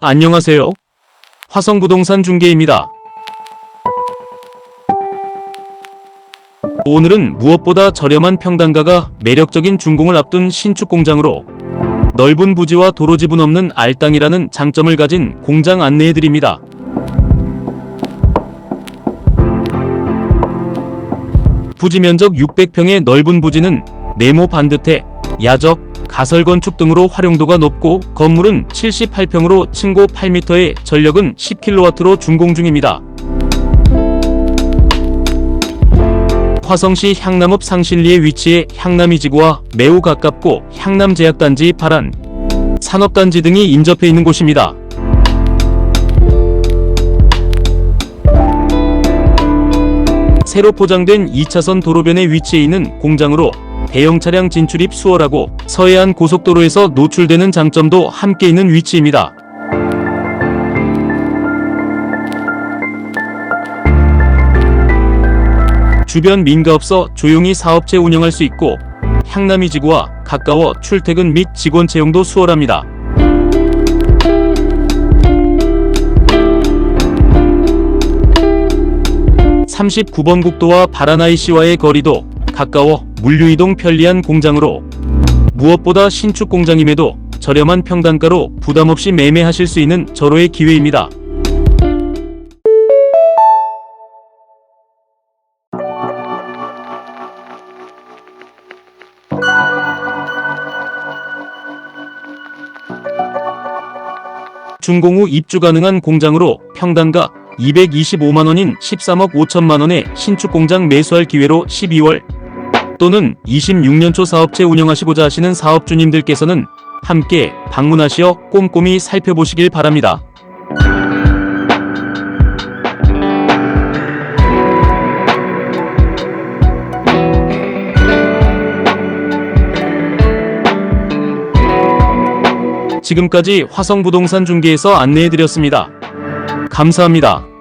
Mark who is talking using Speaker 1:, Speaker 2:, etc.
Speaker 1: 안녕하세요. 화성부동산 중개입니다. 오늘은 무엇보다 저렴한 평당가가 매력적인 준공을 앞둔 신축 공장으로 넓은 부지와 도로 지분 없는 알땅이라는 장점을 가진 공장 안내해 드립니다. 부지 면적 600평의 넓은 부지는 네모 반듯해 야적, 가설 건축 등으로 활용도가 높고 건물은 78평으로 층고 8m에 전력은 10kW로 준공 중입니다. 화성시 향남읍 상신리에 위치해 향남이지구와 매우 가깝고 향남제약단지 발안, 산업단지 등이 인접해 있는 곳입니다. 새로 포장된 2차선 도로변에 위치해 있는 공장으로 대형 차량 진출입 수월하고 서해안 고속도로에서 노출되는 장점도 함께 있는 위치입니다. 주변 민가 없어 조용히 사업체 운영할 수 있고 향남이 지구와 가까워 출퇴근 및 직원 채용도 수월합니다. (39번) 국도와 바라나이시와의 거리도 가까워 물류이동 편리한 공장으로 무엇보다 신축 공장임에도 저렴한 평단가로 부담없이 매매하실 수 있는 절호의 기회입니다. 준공 후 입주 가능한 공장으로 평당가 225만원인 13억 5천만원의 신축 공장 매수할 기회로 12월 또는 26년 초 사업체 운영하시고자 하시는 사업주님들께서는 함께 방문하시어 꼼꼼히 살펴보시길 바랍니다. 지금까지 화성부동산 중개에서 안내해드렸습니다. 감사합니다.